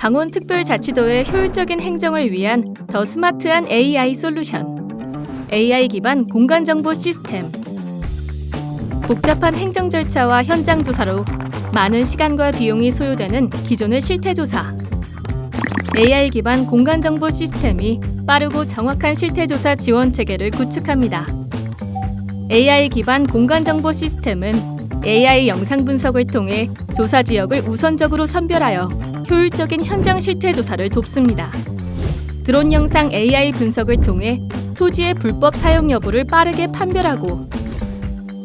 강원특별자치도의 효율적인 행정을 위한 더 스마트한 AI 솔루션. AI 기반 공간정보 시스템. 복잡한 행정 절차와 현장 조사로 많은 시간과 비용이 소요되는 기존의 실태 조사. AI 기반 공간 정보 시스템이 빠르고 정확한 실태 조사 지원 체계를 구축합니다. AI 기반 공간 정보 시스템은 AI 영상 분석을 통해 조사 지역을 우선적으로 선별하여 효율적인 현장 실태 조사를 돕습니다. 드론 영상 AI 분석을 통해 토지의 불법 사용 여부를 빠르게 판별하고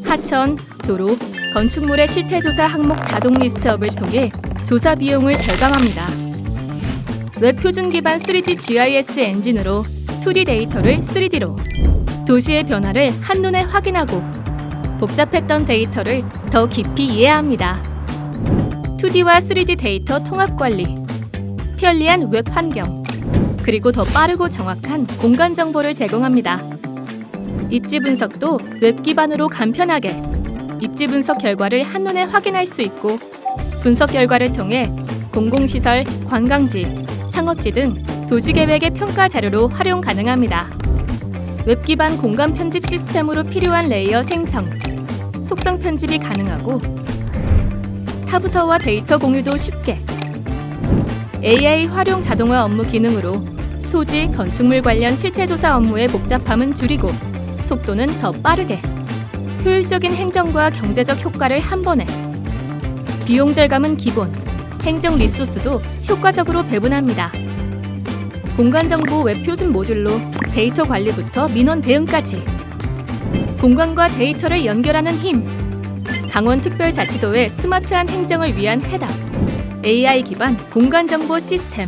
하천, 도로, 건축물의 실태 조사 항목 자동 리스트업을 통해 조사 비용을 절감합니다. 웹 표준 기반 3D GIS 엔진으로 2D 데이터를 3D로 도시의 변화를 한눈에 확인하고 복잡했던 데이터를 더 깊이 이해합니다. 2D와 3D 데이터 통합 관리, 편리한 웹 환경, 그리고 더 빠르고 정확한 공간 정보를 제공합니다. 입지 분석도 웹 기반으로 간편하게 입지 분석 결과를 한눈에 확인할 수 있고 분석 결과를 통해 공공시설, 관광지, 상업지 등 도시계획의 평가 자료로 활용 가능합니다. 웹 기반 공간 편집 시스템으로 필요한 레이어 생성, 속성 편집이 가능하고 타부서와 데이터 공유도 쉽게. AI 활용 자동화 업무 기능으로 토지, 건축물 관련 실태 조사 업무의 복잡함은 줄이고 속도는 더 빠르게 효율적인 행정과 경제적 효과를 한 번에. 비용 절감은 기본, 행정 리소스도 효과적으로 배분합니다. 공간 정보 웹 표준 모듈로 데이터 관리부터 민원 대응까지. 공간과 데이터를 연결하는 힘 강원특별자치도의 스마트한 행정을 위한 해답 AI 기반 공간 정보 시스템